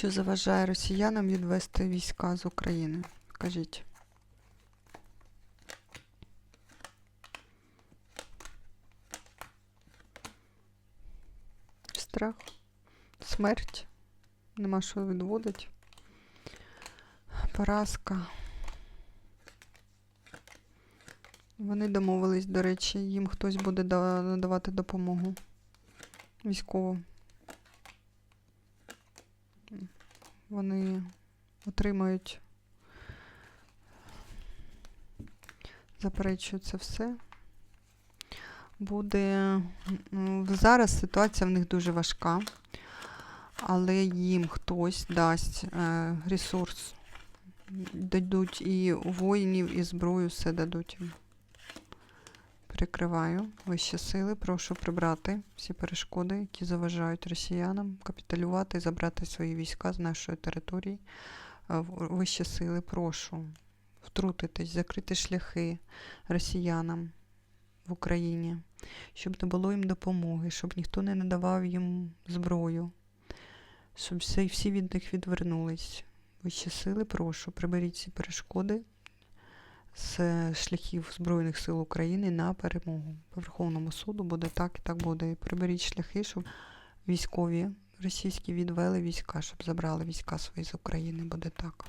Що заважає росіянам відвести війська з України? Кажіть. Страх, смерть. Нема що відводить. Поразка. Вони домовились, до речі, їм хтось буде надавати допомогу військову. Вони отримають. Заперечую це все. Буде. Зараз ситуація в них дуже важка, але їм хтось дасть е, ресурс. Дадуть і воїнів, і зброю, все дадуть їм. Перекриваю вищі сили. Прошу прибрати всі перешкоди, які заважають росіянам капітулювати і забрати свої війська з нашої території. Е, Вищі сили, прошу втрутитись, закрити шляхи росіянам в Україні, щоб не було їм допомоги, щоб ніхто не надавав їм зброю, щоб всі, всі від них відвернулись. Вищі сили, прошу, приберіть ці перешкоди з шляхів Збройних сил України на перемогу. По Верховному суду буде так і так буде. Приберіть шляхи, щоб військові російські відвели війська, щоб забрали війська свої з України. Буде так.